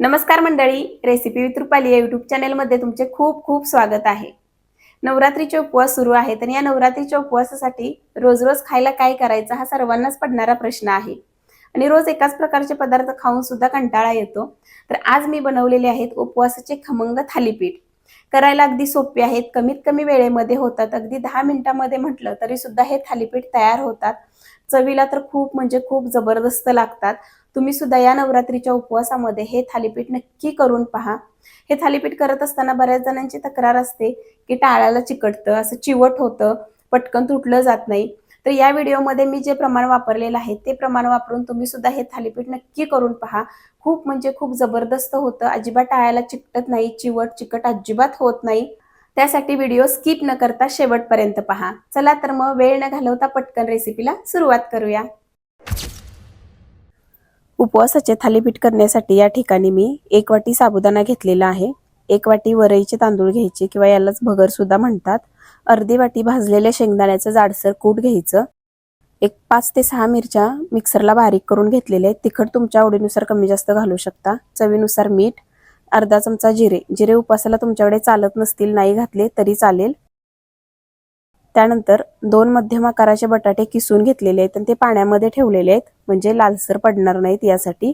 नमस्कार मंडळी recipe with Rupali या युट्यूब चॅनेलमध्ये तुमचे खूप खूप स्वागत आहे. नवरात्रीचे उपवास सुरू आहेत आणि या नवरात्रीच्या उपवासासाठी रोज रोज खायला काय करायचं हा सर्वांनाच पडणारा प्रश्न आहे. आणि रोज एकाच प्रकारचे पदार्थ खाऊन सुद्धा कंटाळा येतो. तर आज मी बनवलेले आहेत उपवासाचे खमंग थालीपीठ. करायला अगदी सोपे आहेत. कमीत कमी वेळेमध्ये होतात. अगदी दहा मिनिटामध्ये म्हटलं तरी सुद्धा हे थालीपीठ तयार होतात. चवीला तर खूप म्हणजे खूप जबरदस्त लागतात. तुम्ही सुद्धा या नवरात्रीच्या उपवासामध्ये हे थालीपीठ नक्की करून पहा. हे थालीपीठ करत असताना बऱ्याच जणांची तक्रार असते की टाळाला चिकटतं असं चिवट होतं पटकन तुटलं जात नाही. तर या व्हिडिओमध्ये मी जे प्रमाण वापरलेलं आहे ते प्रमाण वापरून तुम्ही सुद्धा हे थालीपीठ नक्की करून पहा. खूप म्हणजे खूप जबरदस्त होतं. अजिबात टाळायला चिकटत नाही चिवट चिकट अजिबात होत नाही. त्यासाठी व्हिडिओ स्किप न करता शेवटपर्यंत पहा. चला तर मग वेळ न घालवता पटकन रेसिपीला सुरुवात करूया. उपवासाचे थालीपीठ करण्यासाठी या ठिकाणी मी एक वाटी साबुदाणा घेतलेला आहे. एक वाटी वरईचे तांदूळ घ्यायचे किंवा यालाच भगर सुद्धा म्हणतात. अर्धी वाटी भाजलेल्या शेंगदाण्याचं जाडसर कूट घ्यायचं. एक पाच ते सहा मिरच्या मिक्सरला बारीक करून घेतलेले आहेत. तिखट तुमच्या आवडीनुसार कमी जास्त घालू शकता. चवीनुसार मीठ अर्धा चमचा जिरे. जिरे उपासाला तुमच्याकडे चालत नसतील नाही घातले तरी चालेल. त्यानंतर दोन मध्यम आकाराचे बटाटे किसून घेतलेले आहेत आणि ते पाण्यामध्ये ठेवलेले आहेत. म्हणजे लालसर पडणार नाहीत यासाठी.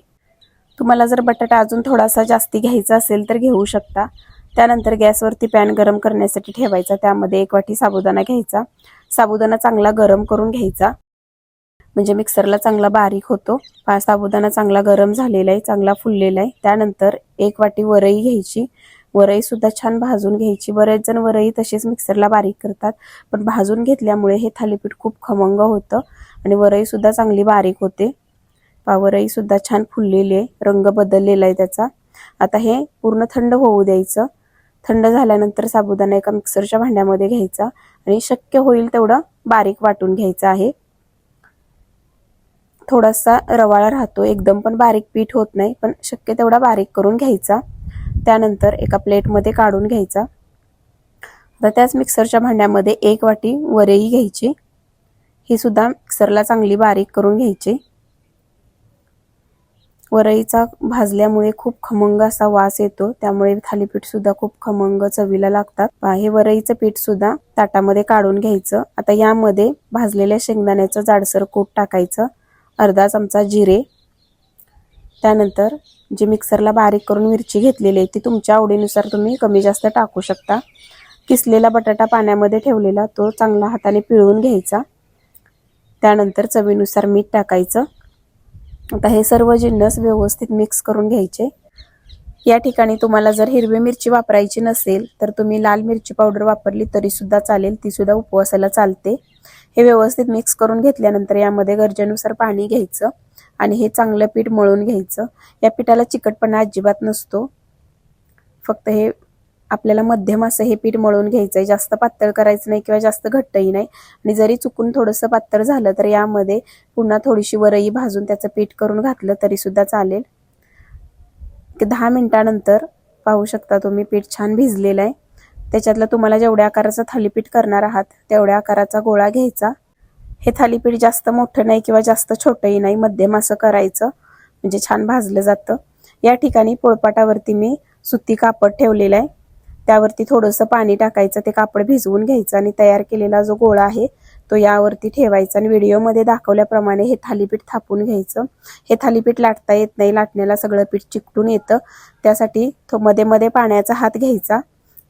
तुम्हाला जर बटाटा अजून थोडासा जास्ती घ्यायचा असेल तर घेऊ शकता. त्यानंतर गॅसवरती पॅन गरम करण्यासाठी ठेवायचा. त्यामध्ये एक वाटी साबुदाणा घ्यायचा. साबुदाणा चांगला गरम करून घ्यायचा. म्हणजे मिक्सरला चांगला बारीक होतो. साबुदाणा चांगला गरम झालेला आहे चांगला फुललेला आहे. त्यानंतर एक वाटी वरई घ्यायची. वरई सुद्धा छान भाजून घ्यायची. बरेच जण वरई तशीच मिक्सरला बारीक करतात. पण भाजून घेतल्यामुळे हे थालीपीठ खूप खमंग होतं आणि वरई सुद्धा चांगली बारीक होते. पावरही सुद्धा छान फुललेली आहे. रंग बदललेला आहे त्याचा. आता हे पूर्ण थंड होऊ द्यायचं. थंड झाल्यानंतर साबुदाणा एका मिक्सरच्या भांड्यामध्ये घ्यायचा आणि शक्य होईल तेवढं बारीक वाटून घ्यायचं आहे. थोडासा रवाळा राहतो. एकदम पण बारीक पीठ होत नाही पण शक्य तेवढा बारीक करून घ्यायचा. त्यानंतर एका प्लेटमध्ये काढून घ्यायचा. आता त्याच मिक्सरच्या भांड्यामध्ये एक वाटी वरेई घ्यायची. ही सुद्धा मिक्सरला चांगली बारीक करून घ्यायची. वरईचा भाजल्यामुळे खूप खमंग असा वास येतो. त्यामुळे थालीपीठ सुद्धा खूप खमंग चवीला लागतात. हे वरईचं पीठ सुद्धा ताटामध्ये काढून घ्यायचं. आता यामध्ये भाजलेल्या शेंगदाण्याचं जाडसर कूट टाकायचं. अर्धा चमचा जिरे. त्यानंतर जी मिक्सरला बारीक करून मिरची घेतलेली आहे ती तुमच्या आवडीनुसार तुम्ही कमी जास्त टाकू शकता. किसलेला बटाटा पाण्यामध्ये ठेवलेला तो चांगला हाताने पिळून घ्यायचा. त्यानंतर चवीनुसार मीठ टाकायचं. आता हे सर्व जिन्नस व्यवस्थित मिक्स करून घ्यायचे. या ठिकाणी तुम्हाला जर हिरवी मिरची वापरायची नसेल तर तुम्ही लाल मिरची पावडर वापरली तरी सुद्धा चालेल ती सुद्धा उपवासाला चालते. हे व्यवस्थित मिक्स करून घेतल्यानंतर यामध्ये गरजेनुसार पाणी घ्यायचं आणि हे चांगलं पीठ मळून घ्यायचं. या पिठाला चिकटपणा अजिबात नसतो. फक्त हे आपल्याला मध्यम असं हे पीठ मळून घ्यायचं आहे जास्त पातळ करायचं नाही किंवा जास्त घट्टही नाही. आणि जरी चुकून थोडंसं पातळ झालं तर यामध्ये पुन्हा थोडीशी वरई भाजून त्याचं पीठ करून घातलं तरीसुद्धा चालेल. दहा मिनटानंतर पाहू शकता तुम्ही पीठ छान भिजलेलं आहे. त्याच्यातलं तुम्हाला जेवढ्या आकाराचं थालीपीठ करणार आहात तेवढ्या आकाराचा गोळा घ्यायचा. हे थालीपीठ जास्त मोठं नाही किंवा जास्त छोटंही नाही मध्यम असं करायचं. म्हणजे छान भाजलं जातं. या ठिकाणी पोळपाटावरती मी सुती कापड ठेवलेलं आहे. त्यावरती थोडंसं पाणी टाकायचं ते कापड भिजवून घ्यायचं आणि तयार केलेला जो गोळा आहे तो यावरती ठेवायचा आणि व्हिडिओमध्ये दाखवल्याप्रमाणे हे थालीपीठ थापून घ्यायचं. हे थालीपीठ लाटता येत नाही लाटण्याला सगळं पीठ चिकटून येतं. त्यासाठी मध्ये मध्ये पाण्याचा हात घ्यायचा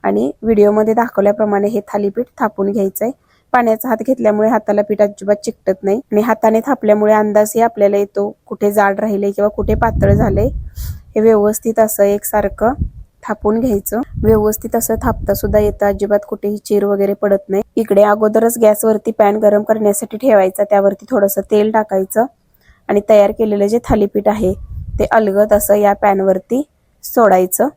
आणि व्हिडिओमध्ये दाखवल्याप्रमाणे हे थालीपीठ थापून घ्यायचंय. पाण्याचा हात घेतल्यामुळे हाताला पीठ अजिबात चिकटत नाही आणि हाताने थापल्यामुळे अंदाजही आपल्याला येतो कुठे जाड राहिले किंवा कुठे पातळ झाले हे व्यवस्थित असं एकसारखं थापून घ्यायचं. व्यवस्थित असं थापता सुद्धा येतं. अजिबात कुठेही चीर वगैरे पडत नाही. इकडे अगोदरच गॅसवरती पॅन गरम करण्यासाठी ठेवायचा. त्यावरती थोडंसं तेल टाकायचं. आणि तयार केलेलं जे थालीपीठ आहे ते अलगद असं या पॅनवरती सोडायचं.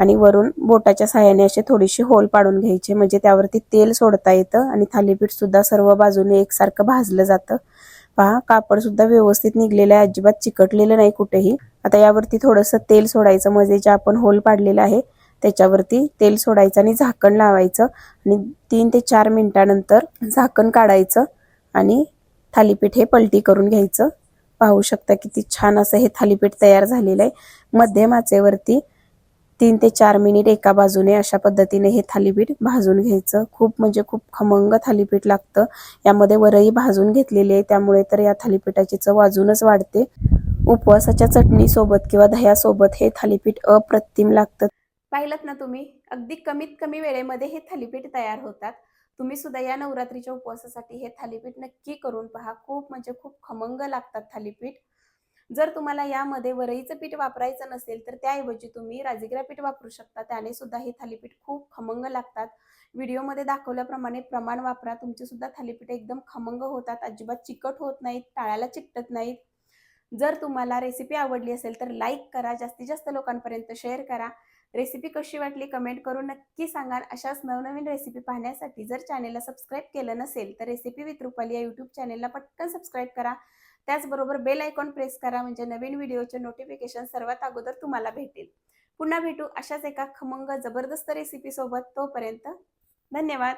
आणि वरून बोटाच्या सहाय्याने असे थोडीशी होल पाडून घ्यायचे. म्हणजे त्यावरती तेल सोडता येतं आणि थालीपीठ सुद्धा सर्व बाजूने एकसारखं भाजलं जातं. पहा कापड सुद्धा व्यवस्थित निघलेलं आहे. अजिबात चिकटलेलं नाही कुठेही. आता यावरती थोडंसं तेल सोडायचं. मजेचे जे आपण होल पाडलेलं आहे त्याच्यावरती तेल सोडायचं आणि झाकण लावायचं. आणि तीन ते चार मिनिटानंतर झाकण काढायचं आणि थालीपीठ हे पलटी करून घ्यायचं. पाहू शकता किती छान असं हे थालीपीठ तयार झालेलं आहे. मध्यम आचेवरती तीन ते चार मिनिट एका बाजूने अशा पद्धतीने हे थालीपीठ भाजून घ्यायचं. खूप म्हणजे खूप खमंग थालीपीठ लागतं. यामध्ये वरही भाजून घेतलेली आहे. त्यामुळे तर या थालीपीठाची चव अजूनच वाढते. उपवासाच्या चटणीसोबत किंवा दह्यासोबत हे थालीपीठ अप्रतिम लागतं. पाहिलं ना तुम्ही? अगदी कमीत कमी वेळेमध्ये हे थालीपीठ तयार होतात. तुम्ही सुद्धा या नवरात्रीच्या उपवासासाठी हे थालीपीठ नक्की करून पहा. खूप म्हणजे खूप खमंग लागतात थालीपीठ. जर तुम्हाला यामध्ये वरईचं पीठ वापरायचं नसेल तर त्याऐवजी तुम्ही राजगिरा पीठ वापरू शकता. त्याने सुद्धा हे थालीपीठ खूप खमंग लागतात. व्हिडिओमध्ये दाखवल्याप्रमाणे प्रमाण वापरा. तुमचे सुद्धा थालीपीठ एकदम खमंग होतात. अजिबात चिकट होत नाहीत टाळ्याला चिकटत नाहीत. जर तुम्हाला रेसिपी आवडली असेल तर लाईक करा. जास्तीत जास्त लोकांपर्यंत शेअर करा. रेसिपी कशी वाटली कमेंट करून नक्की सांगाल. अशाच नवनवीन रेसिपी पाहण्यासाठी जर चॅनेलला सबस्क्राईब केलं नसेल तर रेसिपी विथ रुपाली या यूट्यूब चॅनेलला पटकन सबस्क्राईब करा. त्याचबरोबर बेल आयकॉन प्रेस करा म्हणजे नवीन व्हिडिओचे नोटिफिकेशन सर्वात अगोदर तुम्हाला भेटेल. पुन्हा भेटू अशाच एका खमंग जबरदस्त रेसिपी सोबत. तोपर्यंत धन्यवाद.